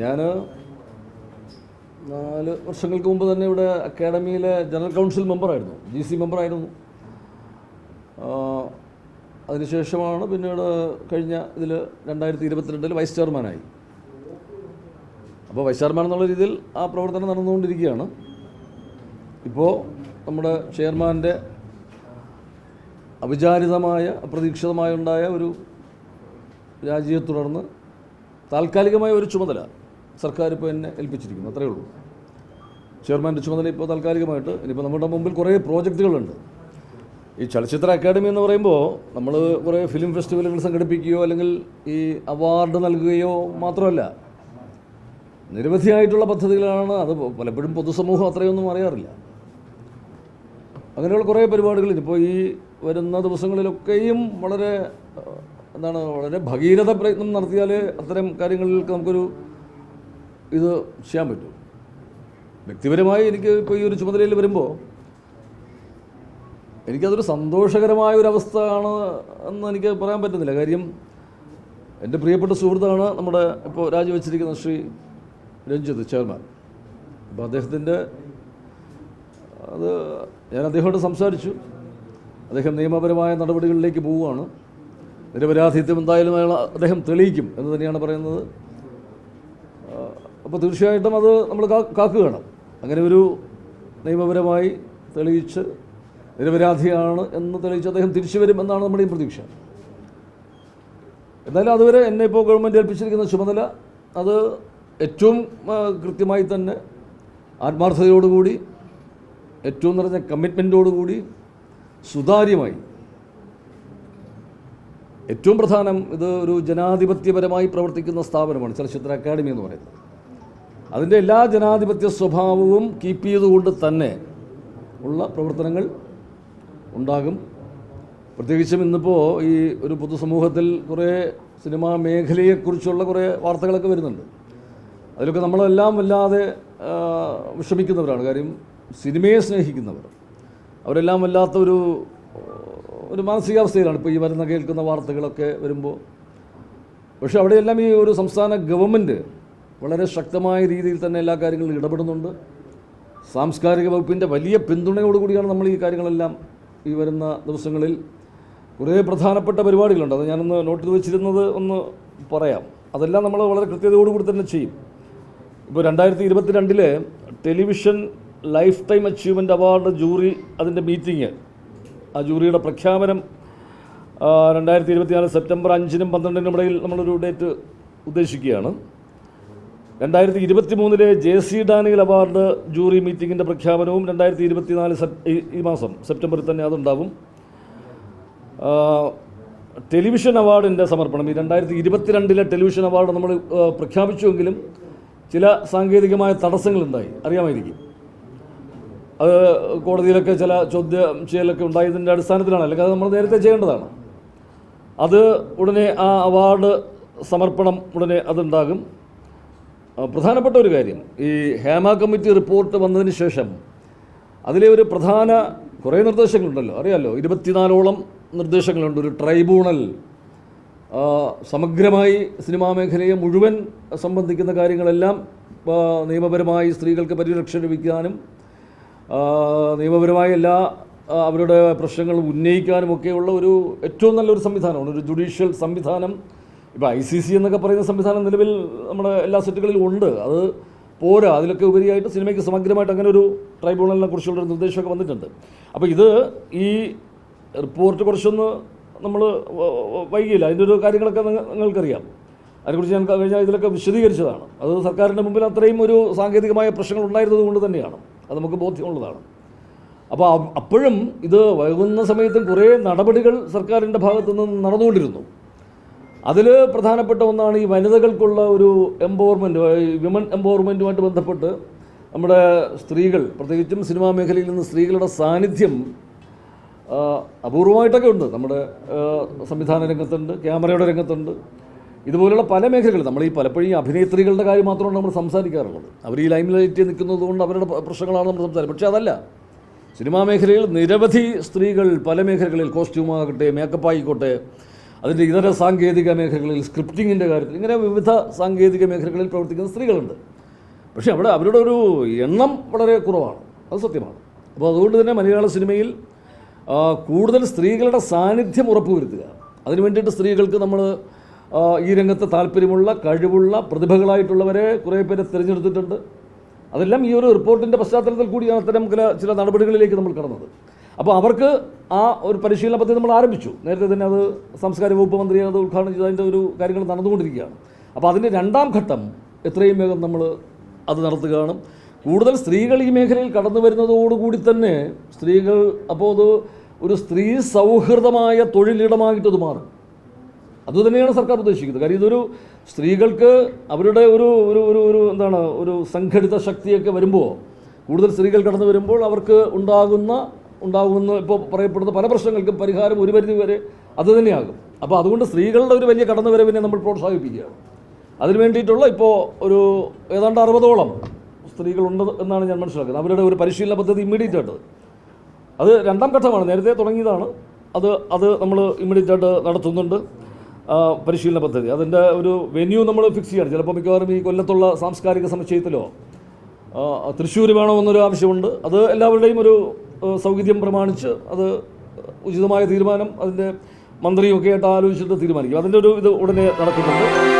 ഞാൻ നാല് വർഷങ്ങൾക്ക് മുമ്പ് തന്നെ ഇവിടെ അക്കാഡമിയിലെ ജനറൽ കൗൺസിൽ മെമ്പറായിരുന്നു ജി സി മെമ്പറായിരുന്നു. അതിനുശേഷമാണ് പിന്നീട് കഴിഞ്ഞ ഇതിൽ രണ്ടായിരത്തി ഇരുപത്തിരണ്ടിൽ വൈസ് ചെയർമാനായി. അപ്പോൾ വൈസ് ചെയർമാൻ എന്നുള്ള രീതിയിൽ ആ പ്രവർത്തനം നടന്നുകൊണ്ടിരിക്കുകയാണ്. ഇപ്പോൾ നമ്മുടെ ചെയർമാന്റെ അവിചാരിതമായ അപ്രതീക്ഷിതമായ ഉണ്ടായ ഒരു രാജിയെ തുടർന്ന് താൽക്കാലികമായ ഒരു ചുമതല സർക്കാർ ഇപ്പോൾ എന്നെ ഏൽപ്പിച്ചിരിക്കുന്നു. അത്രയേ ഉള്ളൂ. ചെയർമാന്റെ ചുമതല ഇപ്പോൾ താൽക്കാലികമായിട്ട് ഇനിയിപ്പോൾ നമ്മുടെ മുമ്പിൽ കുറേ പ്രോജക്റ്റുകളുണ്ട്. ഈ ചലച്ചിത്ര അക്കാദമി എന്ന് പറയുമ്പോൾ നമ്മൾ കുറേ ഫിലിം ഫെസ്റ്റിവലുകൾ സംഘടിപ്പിക്കുകയോ അല്ലെങ്കിൽ ഈ അവാർഡ് നൽകുകയോ മാത്രമല്ല നിരവധിയായിട്ടുള്ള പദ്ധതികളാണ് അത് പലപ്പോഴും പൊതുസമൂഹം അത്രയൊന്നും അറിയാറില്ല. അങ്ങനെയുള്ള കുറേ പരിപാടികൾ ഇപ്പോൾ ഈ വരുന്ന ദിവസങ്ങളിലൊക്കെയും വളരെ എന്താണ് വളരെ ഭഗീരഥ പ്രയത്നം നടത്തിയാൽ അത്തരം കാര്യങ്ങളിലൊക്കെ നമുക്കൊരു ഇത് ചെയ്യാൻ പറ്റും. വ്യക്തിപരമായി എനിക്ക് ഇപ്പോൾ ഈ ഒരു ചുമതലയിൽ വരുമ്പോൾ എനിക്കതൊരു സന്തോഷകരമായ ഒരു അവസ്ഥ ആണ് എന്ന് എനിക്ക് പറയാൻ പറ്റുന്നില്ല. കാര്യം എന്റെ പ്രിയപ്പെട്ട സുഹൃത്താണ് നമ്മുടെ ഇപ്പോൾ രാജിവെച്ചിരിക്കുന്ന ശ്രീ രഞ്ജിത്ത് ചെയർമാൻ. അപ്പോൾ അദ്ദേഹത്തിന്റെ അത് ഞാൻ അദ്ദേഹത്തോട് സംസാരിച്ചു. അദ്ദേഹം നിയമപരമായ നടപടികളിലേക്ക് പോവുകയാണ്. നിരപരാധിത്യം എന്തായാലും അയാൾ അദ്ദേഹം തെളിയിക്കും എന്ന് തന്നെയാണ് പറയുന്നത്. അപ്പോൾ തീർച്ചയായിട്ടും അത് നമ്മൾ കാക്കുകയാണ്. അങ്ങനെ ഒരു നിയമപരമായി തെളിയിച്ച് നിരപരാധിയാണ് എന്ന് തെളിയിച്ച് അദ്ദേഹം തിരിച്ചു വരുമെന്നാണ് നമ്മുടെ ഈ പ്രതീക്ഷ. എന്നാലും അതുവരെ എന്നെ ഇപ്പോൾ ഗവൺമെന്റ് ഏൽപ്പിച്ചിരിക്കുന്ന ചുമതല അത് ഏറ്റവും കൃത്യമായി തന്നെ ആത്മാർത്ഥതയോടുകൂടി ഏറ്റവും നിറഞ്ഞ കമ്മിറ്റ്മെന്റോടുകൂടി സുതാര്യമായി ഏറ്റവും പ്രധാനം ഇത് ഒരു ജനാധിപത്യപരമായി പ്രവർത്തിക്കുന്ന സ്ഥാപനമാണ് ചലച്ചിത്ര അക്കാദമി എന്ന് പറയുന്നത്. അതിന്റെ എല്ലാ ജനാധിപത്യ സ്വഭാവവും കീപ്പ് ചെയ്തുകൊണ്ട് തന്നെ ഉള്ള പ്രവർത്തനങ്ങൾ ഉണ്ടാകും. പ്രത്യേകിച്ചും ഇന്നിപ്പോൾ ഈ ഒരു പൊതുസമൂഹത്തിൽ കുറേ സിനിമാ മേഖലയെക്കുറിച്ചുള്ള കുറേ വാർത്തകളൊക്കെ വരുന്നുണ്ട്. അതിലൊക്കെ നമ്മളെല്ലാം വല്ലാതെ വിഷമിക്കുന്നവരാണ്. കാര്യം സിനിമയെ സ്നേഹിക്കുന്നവർ. അവരെല്ലാം വല്ലാത്ത ഒരു ഒരു മാനസികാവസ്ഥയിലാണ് ഇപ്പോൾ ഈ വരുന്ന കേൾക്കുന്ന വാർത്തകളൊക്കെ വരുമ്പോൾ പക്ഷേ അവിടെയെല്ലാം ഈ ഒരു സംസ്ഥാന ഗവൺമെന്റ് വളരെ ശക്തമായ രീതിയിൽ തന്നെ എല്ലാ കാര്യങ്ങളും ഇടപെടുന്നുണ്ട്. സാംസ്കാരിക വകുപ്പിന്റെ വലിയ പിന്തുണയോടുകൂടിയാണ് നമ്മൾ ഈ കാര്യങ്ങളെല്ലാം ഈ വരുന്ന ദിവസങ്ങളിൽ കുറേ പ്രധാനപ്പെട്ട പരിപാടികളുണ്ട്. അത് ഞാനൊന്ന് നോട്ടിൽ വെച്ചിരുന്നത് ഒന്ന് പറയാം. അതെല്ലാം നമ്മൾ വളരെ കൃത്യതയോടുകൂടി തന്നെ ചെയ്യും. ഇപ്പോൾ രണ്ടായിരത്തി ഇരുപത്തിരണ്ടിലെ television life time achievement award jury അതിന്റെ മീറ്റിംഗ്. ആ ജൂറിയുടെ പ്രഖ്യാപനം രണ്ടായിരത്തി ഇരുപത്തിനാല് സെപ്റ്റംബർ അഞ്ചിനും പന്ത്രണ്ടിനും ഇടയിൽ നമ്മളൊരു ഡേറ്റ് ഉദ്ദേശിക്കുകയാണ്. രണ്ടായിരത്തി ഇരുപത്തി മൂന്നിലെ J C Daniel award jury മീറ്റിങ്ങിന്റെ പ്രഖ്യാപനവും രണ്ടായിരത്തി ഇരുപത്തിനാല് ഈ- മാസം സെപ്റ്റംബറിൽ തന്നെ അതുണ്ടാവും. ടെലിവിഷൻ അവാർഡിന്റെ സമർപ്പണം. ഈ രണ്ടായിരത്തി ഇരുപത്തിരണ്ടിലെ ടെലിവിഷൻ അവാർഡ് നമ്മൾ പ്രഖ്യാപിച്ചുവെങ്കിലും ചില സാങ്കേതികമായ തടസ്സങ്ങളുണ്ടായി. അറിയാമായിരിക്കും. അത് കോടതിയിലൊക്കെ ചില ചോദ്യം ചെയ്യലൊക്കെ ഉണ്ടായതിന്റെ അടിസ്ഥാനത്തിലാണ്. അല്ലെങ്കിൽ അത് നമ്മൾ നേരത്തെ ചെയ്യേണ്ടതാണ്. അത് ഉടനെ ആ അവാർഡ് സമർപ്പണം ഉടനെ അതുണ്ടാകും. പ്രധാനപ്പെട്ട ഒരു കാര്യം. ഈ ഹേമ കമ്മിറ്റി റിപ്പോർട്ട് വന്നതിന് ശേഷം അതിലെ ഒരു പ്രധാന കുറേ നിർദ്ദേശങ്ങളുണ്ടല്ലോ. അറിയാമല്ലോ ഇരുപത്തിനാലോളം നിർദ്ദേശങ്ങളുണ്ട്. ഒരു ട്രൈബ്യൂണൽ സമഗ്രമായി സിനിമാ മേഖലയെ മുഴുവൻ സംബന്ധിക്കുന്ന കാര്യങ്ങളെല്ലാം നിയമപരമായി സ്ത്രീകൾക്ക് പരിരക്ഷ ലഭിക്കാനും നിയമപരമായി എല്ലാ അവരുടെ പ്രശ്നങ്ങൾ ഉന്നയിക്കാനും ഒക്കെയുള്ള ഒരു ഏറ്റവും നല്ലൊരു സംവിധാനമാണ്. ഒരു ജുഡീഷ്യൽ സംവിധാനം ഇപ്പോൾ ഐ സി സി എന്നൊക്കെ പറയുന്ന സംവിധാനം നിലവിൽ നമ്മുടെ എല്ലാ സെറ്റുകളിലും ഉണ്ട്. അത് പോരാ. അതിലൊക്കെ ഉപരിയായിട്ട് സിനിമയ്ക്ക് സമഗ്രമായിട്ട് അങ്ങനെ ഒരു ട്രൈബ്യൂണലിനെ കുറിച്ചുള്ള ഒരു നിർദ്ദേശമൊക്കെ വന്നിട്ടുണ്ട്. അപ്പോൾ ഇത് ഈ റിപ്പോർട്ട് കുറച്ചൊന്ന് നമ്മൾ വൈകിയില്ല. അതിന്റെ ഒരു കാര്യങ്ങളൊക്കെ നിങ്ങ- നിങ്ങൾക്കറിയാം. അതിനെക്കുറിച്ച് ഞാൻ കഴിഞ്ഞാൽ ഇതിലൊക്കെ വിശദീകരിച്ചതാണ്. അത് സർക്കാരിന്റെ മുമ്പിൽ അത്രയും ഒരു സാങ്കേതികമായ പ്രശ്നങ്ങൾ ഉണ്ടായിരുന്നത് കൊണ്ട് തന്നെയാണ്. അത് നമുക്ക് ബോധ്യമുള്ളതാണ്. അപ്പോൾ അപ്പോഴും ഇത് വൈകുന്ന സമയത്തും കുറേ നടപടികൾ സർക്കാരിന്റെ ഭാഗത്തു നിന്ന് നടന്നുകൊണ്ടിരുന്നു. അതിൽ പ്രധാനപ്പെട്ട ഒന്നാണ് ഈ വനിതകൾക്കുള്ള ഒരു എംപവർമെന്റ് വിമൻ എംപവർമെന്റുമായിട്ട് ബന്ധപ്പെട്ട് നമ്മുടെ സ്ത്രീകൾ പ്രത്യേകിച്ചും സിനിമാ മേഖലയിൽ നിന്ന് സ്ത്രീകളുടെ സാന്നിധ്യം അപൂർവമായിട്ടൊക്കെ ഉണ്ട്. നമ്മുടെ സംവിധാന രംഗത്തുണ്ട് ക്യാമറയുടെ രംഗത്തുണ്ട്. ഇതുപോലുള്ള പല മേഖലകൾ നമ്മൾ ഈ പലപ്പോഴും ഈ അഭിനേത്രികളുടെ കാര്യം മാത്രമാണ് നമ്മൾ സംസാരിക്കാറുള്ളത്. അവർ ഈ ലൈം ലൈറ്റിൽ നിൽക്കുന്നത് കൊണ്ട് അവരുടെ പ്ര- പ്രശ്നങ്ങളാണ് നമ്മൾ സംസാരിക്കുന്നത്. പക്ഷേ അതല്ല. സിനിമാ മേഖലയിൽ നിരവധി സ്ത്രീകൾ പല മേഖലകളിൽ കോസ്റ്റ്യൂമാകട്ടെ മേക്കപ്പ് ആയിക്കോട്ടെ അതിന്റെ ഇതര സാങ്കേതിക മേഖലകളിൽ സ്ക്രിപ്റ്റിങ്ങിന്റെ കാര്യത്തിൽ ഇങ്ങനെ വിവിധ സാങ്കേതിക മേഖലകളിൽ പ്രവർത്തിക്കുന്ന സ്ത്രീകളുണ്ട്. പക്ഷേ അവിടെ അവരുടെ ഒരു എണ്ണം വളരെ കുറവാണ്. അത് സത്യമാണ്. അപ്പോൾ അതുകൊണ്ട് തന്നെ മലയാള സിനിമയിൽ കൂടുതൽ സ്ത്രീകളുടെ സാന്നിധ്യം ഉറപ്പുവരുത്തുക. അതിനു വേണ്ടിയിട്ട് സ്ത്രീകൾക്ക് നമ്മൾ ഈ രംഗത്ത് താല്പര്യമുള്ള കഴിവുള്ള പ്രതിഭകളായിട്ടുള്ളവരെ കുറേ പേരെ തിരഞ്ഞെടുത്തിട്ടുണ്ട്. അതെല്ലാം ഈ ഒരു റിപ്പോർട്ടിന്റെ പശ്ചാത്തലത്തിൽ കൂടിയാണ് അത്തരം ചില നടപടികളിലേക്ക് നമ്മൾ കടന്നത്. അപ്പോൾ അവർക്ക് ആ ഒരു പരിശീലന പദ്ധതി നമ്മൾ ആരംഭിച്ചു. നേരത്തെ തന്നെ അത് സംസ്കാര വകുപ്പ് മന്ത്രി അത് ഉദ്ഘാടനം ചെയ്ത് അതിന്റെ ഒരു കാര്യങ്ങൾ നടന്നുകൊണ്ടിരിക്കുകയാണ്. അപ്പോൾ അതിന്റെ രണ്ടാം ഘട്ടം എത്രയും വേഗം നമ്മൾ അത് നടത്തുകയാണ്. കൂടുതൽ സ്ത്രീകൾ ഈ മേഖലയിൽ കടന്നു വരുന്നതോടുകൂടി തന്നെ സ്ത്രീകൾ അപ്പോൾ അത് ഒരു സ്ത്രീ സൗഹൃദമായ തൊഴിലിടമായിട്ട് അത് മാറും. അതുതന്നെയാണ് സർക്കാർ ഉദ്ദേശിക്കുന്നത്. കാര്യം ഇതൊരു സ്ത്രീകൾക്ക് അവരുടെ ഒരു ഒരു ഒരു ഒരു എന്താണ് ഒരു സംഘടിത ശക്തിയൊക്കെ വരുമ്പോൾ കൂടുതൽ സ്ത്രീകൾ കടന്നു വരുമ്പോൾ അവർക്ക് ഉണ്ടാകുന്ന ഉണ്ടാകുന്ന ഇപ്പോൾ പറയപ്പെടുന്ന പല പ്രശ്നങ്ങൾക്കും പരിഹാരം ഒരു പരിധി വരെ അത് തന്നെയാകും. അപ്പോൾ അതുകൊണ്ട് സ്ത്രീകളുടെ ഒരു വലിയ കടന്നുവരവിനെ നമ്മൾ പ്രോത്സാഹിപ്പിക്കുകയാണ്. അതിന് വേണ്ടിയിട്ടുള്ള ഇപ്പോൾ ഒരു ഏതാണ്ട് അറുപതോളം സ്ത്രീകളുണ്ട് എന്നാണ് ഞാൻ മനസ്സിലാക്കുന്നത്. അവരുടെ ഒരു പരിശീലന പദ്ധതി ഇമ്മീഡിയറ്റ് ആയിട്ട് അത് രണ്ടാം ഘട്ടമാണ്. നേരത്തെ തുടങ്ങിയതാണ്. അത് അത് നമ്മൾ ഇമ്മീഡിയറ്റ് ആയിട്ട് നടത്തുന്നുണ്ട് പരിശീലന പദ്ധതി. അതിന്റെ ഒരു വെന്യൂ നമ്മൾ ഫിക്സ് ചെയ്യണം. ചിലപ്പോൾ മിക്കവാറും ഈ കൊല്ലത്തുള്ള സാംസ്കാരിക സമുച്ചയത്തിലോ തൃശ്ശൂർ വേണമെന്നൊരു ആവശ്യമുണ്ട്. അത് എല്ലാവരുടെയും ഒരു സൗകര്യം പ്രമാണിച്ച് അത് ഉചിതമായ തീരുമാനം അതിന്റെ മന്ത്രിയൊക്കെ ആയിട്ട് ആലോചിച്ചിട്ട് തീരുമാനിക്കും. അതിന്റെ ഒരു ഇത് ഉടനെ നടക്കുന്നുണ്ട്.